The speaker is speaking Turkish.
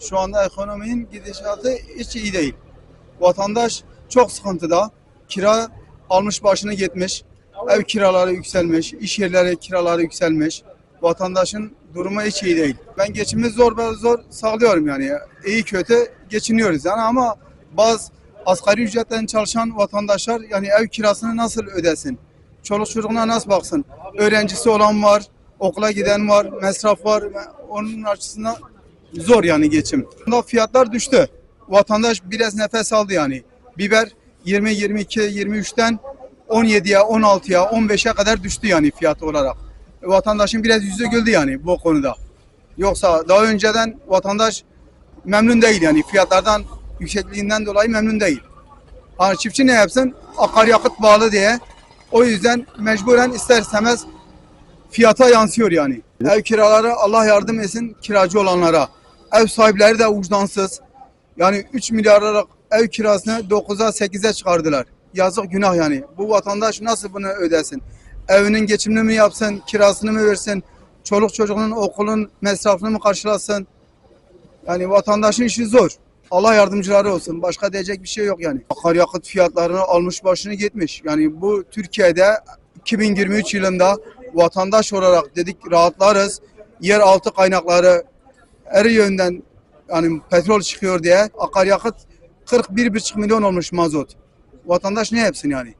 Şu anda ekonominin gidişatı hiç iyi değil. Vatandaş çok sıkıntıda. Kira almış başını gitmiş. Ev kiraları yükselmiş, iş yerleri kiraları yükselmiş. Vatandaşın durumu hiç iyi değil. Ben geçimimi zor ve zor sağlıyorum yani. İyi kötü geçiniyoruz yani ama bazı asgari ücretten çalışan vatandaşlar yani ev kirasını nasıl ödesin? Çoluk çocuğuna nasıl baksın? Öğrencisi olan var, okula giden var, masraf var. Onun açısından zor yani geçim. Bunda fiyatlar düştü. Vatandaş biraz nefes aldı yani. Biber 20, 22, 23'ten 17'ye, 16'ya, 15'e kadar düştü yani fiyat olarak. Vatandaşın biraz yüzü güldü yani bu konuda. Yoksa daha önceden vatandaş memnun değil yani fiyatlardan yüksekliğinden dolayı memnun değil. Hani çiftçi ne yapsın? Akaryakıt bağlı diye. O yüzden mecburen ister istemez fiyata yansıyor yani. Ev kiraları Allah yardım etsin kiracı olanlara. Ev sahipleri de vicdansız. Yani 3 milyar liralık ev kirasını 9'a 8'e çıkardılar. Yazık günah yani. Bu vatandaş nasıl bunu ödesin? Evinin geçimini mi yapsın, kirasını mı versin? Çoluk çocuğunun okulun masrafını mı karşılasın? Yani vatandaşın işi zor. Allah yardımcıları olsun. Başka diyecek bir şey yok yani. Akaryakıt fiyatlarını almış başını gitmiş. Yani bu Türkiye'de 2023 yılında vatandaş olarak dedik rahatlarız. Yeraltı kaynakları her yönden yani petrol çıkıyor diye akaryakıt 41,5 milyon olmuş mazot. Vatandaş ne yapsın yani?